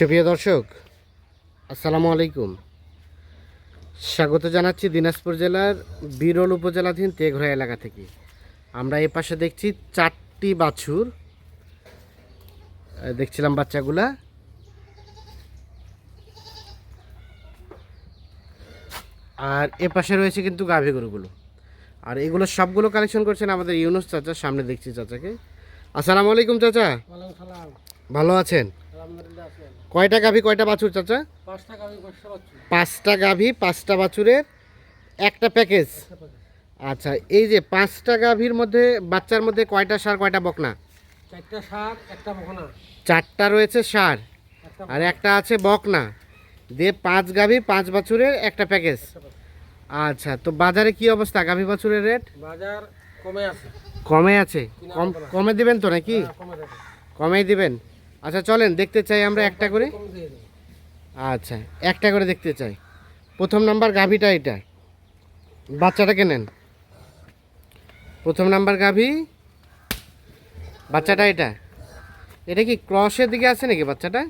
সুপ্রিয় দর্শক আসসালামু আলাইকুম। স্বাগত জানাচ্ছি দিনাজপুর জেলার বিরল উপজেলাধীন তেঘরা এলাকা থেকে। আমরা এ পাশে দেখছি চারটি বাছুর। দেখছিলাম বাচ্চাগুলা। আর এ পাশে রয়েছে কিন্তু গাভী গরুগুলো। আর এগুলো সবগুলো কালেকশন করছেন আমাদের ইউনুস চাচা সামনে দেখছি চাচাকে। আসসালামু আলাইকুম চাচা। ভালো আছেন? কয়টা গাভী কয়টা বাছুর চাচা? পাঁচটা গাভী পাঁচটা বাছুরের একটা প্যাকেজ? আচ্ছা এই যে পাঁচটা গাভীর মধ্যে বাচ্চার মধ্যে কয়টা সার কয়টা বকনা? চারটা রয়েছে সার আর একটা আছে বকনা। দিয়ে পাঁচ গাভী পাঁচ বাছুরের একটা প্যাকেজ। আচ্ছা তো বাজারে কি অবস্থা গাভী বাছুরের রেট? বাজার কমে আছে। কমে আছে? কম কমে দিবেন তো নাকি? হ্যাঁ, কমেই দিবেন? আচ্ছা চলেন দেখতে চাই আমরা একটা করে। আচ্ছা একটা করে দেখতে চাই। প্রথম নাম্বার গাভীটা এটা। বাচ্চাটাকে নেন। প্রথম নাম্বার গাভী। বাচ্চাটা এটা। এটা কি ক্রসের দিকে আছে নাকি বাচ্চাটা?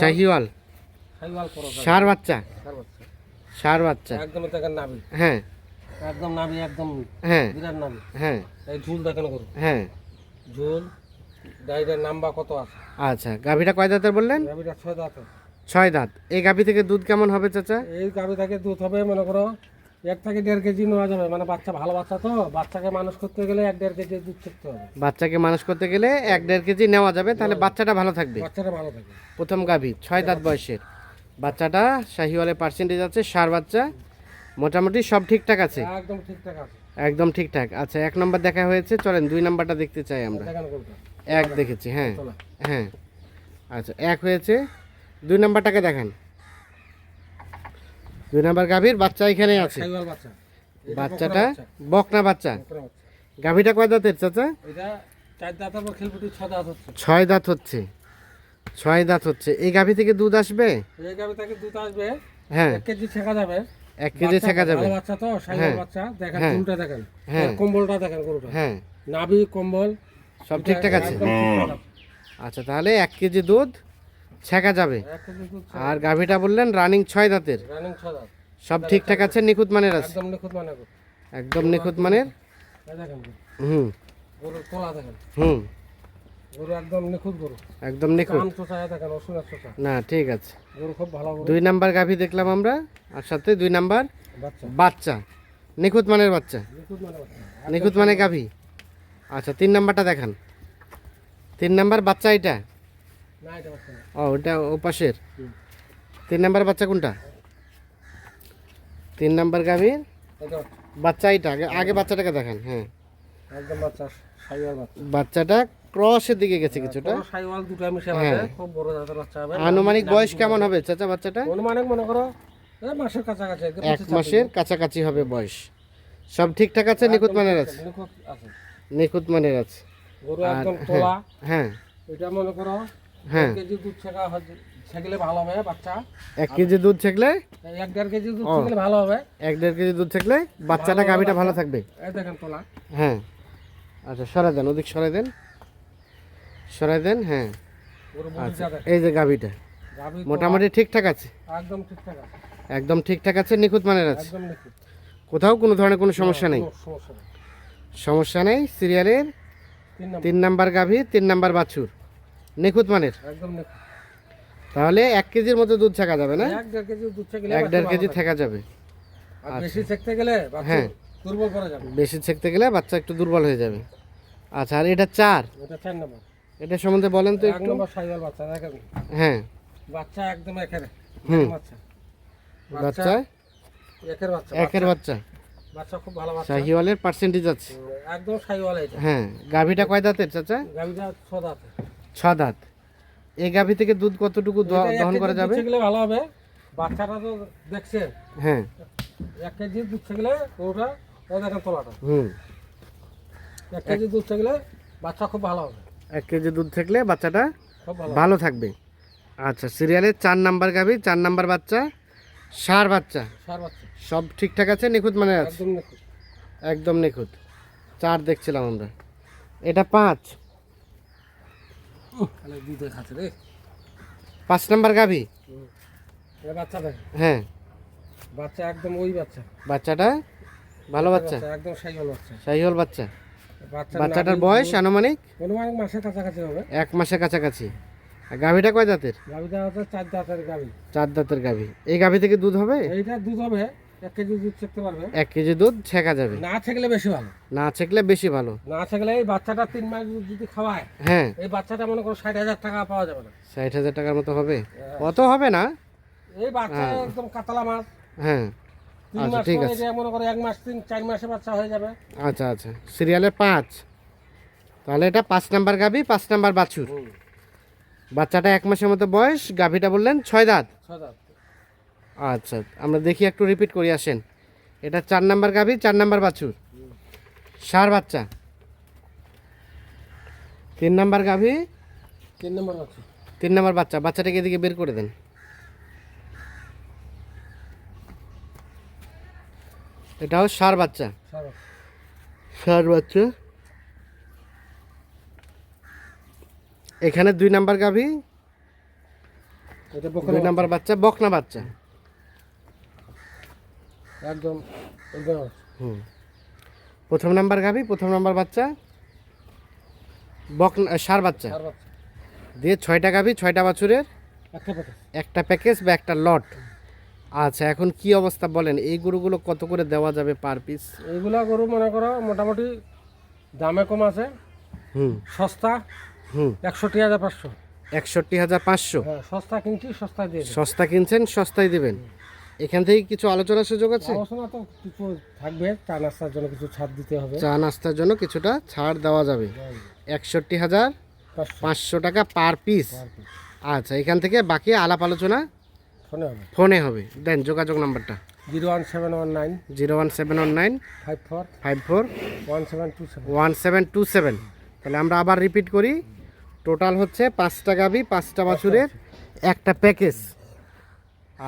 শাহিওয়াল। সার বাচ্চা। সার বাচ্চা। একদম হ্যাঁ। একদম নাবি একদম হ্যাঁ। বিরাট হ্যাঁ। এই ঝুল দেখেন করো হ্যাঁ। ঝুল। ডাইরের নাম্বা কত আছে? আচ্ছা গাভীটা কয় দাঁতের বললেন? গাভিটা ছয় দাঁত ছয় দাঁত। এই গাভী থেকে দুধ কেমন হবে চাচা? এই গাভি থেকে দুধ হবে মনে করো এক থেকে দেড় কেজি নেওয়া যাবে। মানে বাচ্চা ভালো বাচ্চা তো বাচ্চাকে মানুষ করতে গেলে এক দেড় কেজি দুধ শিখতে হবে। বাচ্চাকে মানুষ করতে গেলে এক দেড় কেজি নেওয়া যাবে তাহলে বাচ্চাটা ভালো থাকবে? বাচ্চাটা ভালো থাকে প্রথম গাভী ছয় দাঁত বয়সের। বাচ্চাটা শাহিওয়ালের পার্সেন্টেজ আছে সার বাচ্চা। মোটামুটি সব ঠিকঠাক আছে? একদম ঠিকঠাক আছে। একদম ঠিকঠাক। আচ্ছা এক নম্বর দেখা হয়েছে চলেন দুই নাম্বারটা দেখতে চাই আমরা। এক দেখেছি হ্যাঁ। হ্যাঁ। আচ্ছা এক হয়েছে। দুই নাম্বারটাকে দেখান। দুই নাম্বার গাভীর বাচ্চা এখানে আছে। বাচ্চাটা বকনা বাচ্চা। গাভীটা কয় দাঁতের চাচা? ছয় দাঁত হচ্ছে। ছয় দাঁত হচ্ছে। এই গাভী থেকে দুধ আসবে? এই গাভি থেকে দুধ আসবে। হ্যাঁ। এক কেজি ছেঁকা যাবে। এক কেজি ছেঁকা যাবে। বাচ্চা তো সাইওয়াল হ্যাঁ। বাচ্চা। দেখেন হ্যাঁ। চুলটা দেখেন? হ্যাঁ। কম্বলটা দেখেন গরুটা। হ্যাঁ। নাভি কম্বল। সব ঠিকঠাক আছে। আচ্ছা তাহলে এক কেজি দুধ ছেঁকা যাবে। আর গাভীটা বললেন রানিং ছয় দাঁতের। সব ঠিকঠাক আছে? নিখুঁত মানের আছে? একদম নিখুঁত মানে মানের। হুম। হুম। একদম না ঠিক আছে। গরু খুব ভালো গরু। দুই নাম্বার গাভী দেখলাম আমরা আর সাথে দুই নাম্বার বাচ্চা। বাচ্চা। নিখুঁত মানের বাচ্চা। নিখুঁত মানে বাচ্চা। নিখুঁত মানে গাভী? আচ্ছা তিন নাম্বারটা দেখান। তিন নাম্বার বাচ্চা এটা? ও ওটা ও পাশের? তিন নাম্বার বাচ্চা কোনটা? তিন নাম্বার গাভীর? বাচ্চা। এটা আগে আগে বাচ্চাটাকে দেখান হ্যাঁ। একদম বাচ্চা বাচ্চাটা ক্রসের দিকে গেছে কিছুটা। সাইওয়াল দুটো মিশে হ্যাঁ। আছে খুব বড় জাতের বাচ্চা হবে। আনুমানিক বয়স কেমন হবে চাচা বাচ্চাটা? মনে করো মাসের কাছাকাছি এক মাসের কাছাকাছি হবে বয়স। সব ঠিকঠাক আছে নিখুঁত মানের আছে নিখুঁত আছে। নিখুঁত মানের আছে। গরু একদম হ্যাঁ তোলা। হ্যাঁ। এটা মনে করো হ্যাঁ। এক কেজি দুধ ছেঁকা ছেঁকলে ভালো হবে বাচ্চা। এক কেজি দুধ থাকলে এক দেড় কেজি দুধ ছেঁকলে ভালো হবে। এক দেড় কেজি দুধ বাচ্চাটা গাভীটা ভালো থাকবে? এই দেখেন তোলা। হ্যাঁ। আচ্ছা সরাই দেন ওদিক সরাই দেন। সরাই দেন হ্যাঁ। আচ্ছা এই যে গাভীটা। মোটামুটি ঠিকঠাক আছে? একদম ঠিকঠাক আছে। একদম ঠিকঠাক আছে নিখুঁত মানের আছে? কোথাও কোনো ধরনের কোনো সমস্যা নেই? কোনো সমস্যা নেই। সমস্যা নেই সিরিয়ালের তিন নাম্বার। গাভী তিন নাম্বার বাছুর। নিখুঁত মানের? একদম তাহলে এক কেজির মতো দুধ থাকা যাবে না? এক দেড় কেজি দুধ এক দেড় কেজি থাকে। যাবে। বেশি ছেঁকতে গেলে হ্যাঁ। দুর্বল করা যাবে। বেশি ছেঁকতে গেলে বাচ্চা একটু দুর্বল হয়ে যাবে। আচ্ছা আর এটা চার? এটা চার নম্বর। এটা সম্বন্ধে বলেন তো একটু। বাচ্চা হ্যাঁ। বাচ্চা একদম একের হুম। বাচ্চা? বাচ্চা একের বাচ্চা। একের বাচ্চা। বাচ্চা খুব ভালো বাচ্চা। শাহিওয়ালের পার্সেন্টেজ আছে। একদম এটা। হ্যাঁ গাভীটা কয় দাঁতের চাচা? গাভিটা ছ দাঁত। ছ দাঁত। এই গাভী থেকে দুধ কতটুকু দহন করা যাবে? ছেঁকলে ভালো হবে। বাচ্চাটা তো দেখছে হ্যাঁ। এক কেজি দুধ ছেঁকলে ওটা দেখেন তোলাটা। হুম। এক কেজি দুধ ছেঁকলে বাচ্চা খুব ভালো হবে। এক কেজি দুধ থাকলে বাচ্চাটা খুব ভালো ভালো থাকবে। আচ্ছা সিরিয়ালের চার নাম্বার গাভী চার নাম্বার বাচ্চা। সার বাচ্চা? সার বাচ্চা। সব ঠিকঠাক আছে? নিখুঁত মানে আছে? একদম নিখুঁত। একদম নিখুঁত। চার দেখছিলাম আমরা। এটা পাঁচ। পাঁচ নাম্বার গাভী? এ বাচ্চা দেখ হ্যাঁ। বাচ্চা একদম ওই বাচ্চা। বাচ্চাটা ভালো বাচ্চা একদম সাইকেল বাচ্চা। সাইহল বাচ্চা। বাচ্চা বাচ্চাটার বয়স আনুমানিক? অনুমানিক মাসের কাছাকাছি হবে। এক মাসের কাছাকাছি। গাভীটা কয় দাঁতের গাভীটা হচ্ছে চার দাঁতের গাভী। চার দাঁতের গাভী। এই গাভী থেকে দুধ হবে? এইটা দুধ হবে এক কেজি দুধ চেকতে পারবে। এক কেজি দুধ ছেঁকা যাবে। না থাকলে বেশি ভালো। না ছেঁকলে বেশি ভালো। না থাকলে এই বাচ্চাটা তিন মাস দুধ যদি খাওয়ায় হ্যাঁ। এই বাচ্চাটা মনে করো ষাট হাজার টাকা পাওয়া যাবে না। ষাট হাজার টাকার মতো হবে? অত হবে না? এই বাচ্চা একদম কাতলা মাছ। হ্যাঁ। আচ্ছা, ঠিক আছে। মনে করো এক মাস তিন চার মাসে বাচ্চা হয়ে যাবে। আচ্ছা আচ্ছা। সিরিয়ালে পাঁচ। তাহলে এটা পাঁচ নাম্বার গাভী পাঁচ নাম্বার বাছুর। বাচ্চাটা এক মাসের মতো বয়স গাভীটা বললেন ছয় দাঁত। আচ্ছা আমরা দেখি একটু রিপিট করি আসেন। এটা চার নাম্বার গাভী চার নাম্বার বাছুর। সার বাচ্চা। তিন নাম্বার গাভী। তিন নম্বর বাচ্চা তিন নাম্বার বাচ্চা বাচ্চাটাকে এদিকে বের করে দেন। এটাও সার বাচ্চা। সার বাচ্চা। এখানে দুই নাম্বার গাভী। এটা বকনা দুই নাম্বার বাচ্চা বকনা বাচ্চা। একদম হুম। প্রথম নাম্বার গাভি প্রথম নাম্বার বাচ্চা। বকনা সার বাচ্চা। দিয়ে ছয়টা গাভী ছয়টা বাছুরের। একটা প্যাকেজ বা একটা লট আচ্ছা এখন কি অবস্থা বলেন? এই গরুগুলো কত করে দেওয়া যাবে পার পিস এইগুলা গরু মনে করো মোটামুটি দামে কম আছে। হুম। সস্তা। একষট্টি হাজার পাঁচশো। একষট্টি হাজার পাঁচশো? হ্যাঁ সস্তা কিনছি সস্তায় দিয়ে। সস্তা কিনছেন সস্তায় দিবেন। এখান থেকে কিছু আলোচনার সুযোগ আছে? আলোচনা তো কিছু থাকবে চা নাস্তার জন্য কিছু ছাড় দিতে হবে। চা নাস্তার জন্য কিছুটা ছাড় দেওয়া যাবে। একষট্টি হাজার পাঁচশো টাকা পার পিস। আচ্ছা এখান থেকে বাকি আলাপ আলোচনা ফোনে হবে। ফোনে হবে। দেন যোগাযোগ নাম্বারটা। Zero one seven one nine. Zero one seven one nine. Five four. Five four. One seven two seven. One seven two seven. তাহলে আমরা আবার রিপিট করি। টোটাল হচ্ছে পাঁচটা গাভি পাঁচটা বাছুরের একটা প্যাকেজ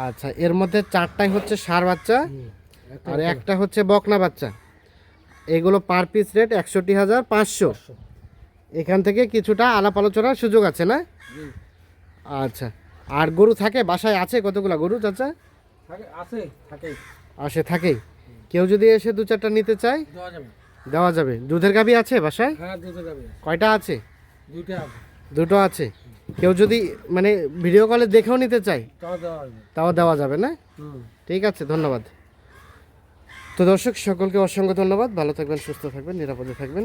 আচ্ছা এর মধ্যে চারটাই হচ্ছে সার বাচ্চা আর একটা হচ্ছে বকনা বাচ্চা। এগুলো পার পিস রেট একষট্টি হাজার পাঁচশো। এখান থেকে কিছুটা আলাপ আলোচনার সুযোগ আছে না? আচ্ছা আর গরু থাকে? বাসায় আছে কতগুলো গরু চাচা? আছে থাকে আসে থাকেই। কেউ যদি এসে দু চারটা নিতে চায় দেওয়া যাবে। দুধের গাভি আছে বাসায়? হ্যাঁ কয়টা আছে? দুইটা আছে। দুটো আছে। কেউ যদি মানে ভিডিও কলে দেখেও নিতে চাই তাও দেওয়া যাবে। না? ঠিক আছে ধন্যবাদ। তো দর্শক সকলকে অসংখ্য ধন্যবাদ। ভালো থাকবেন সুস্থ থাকবেন নিরাপদে থাকবেন।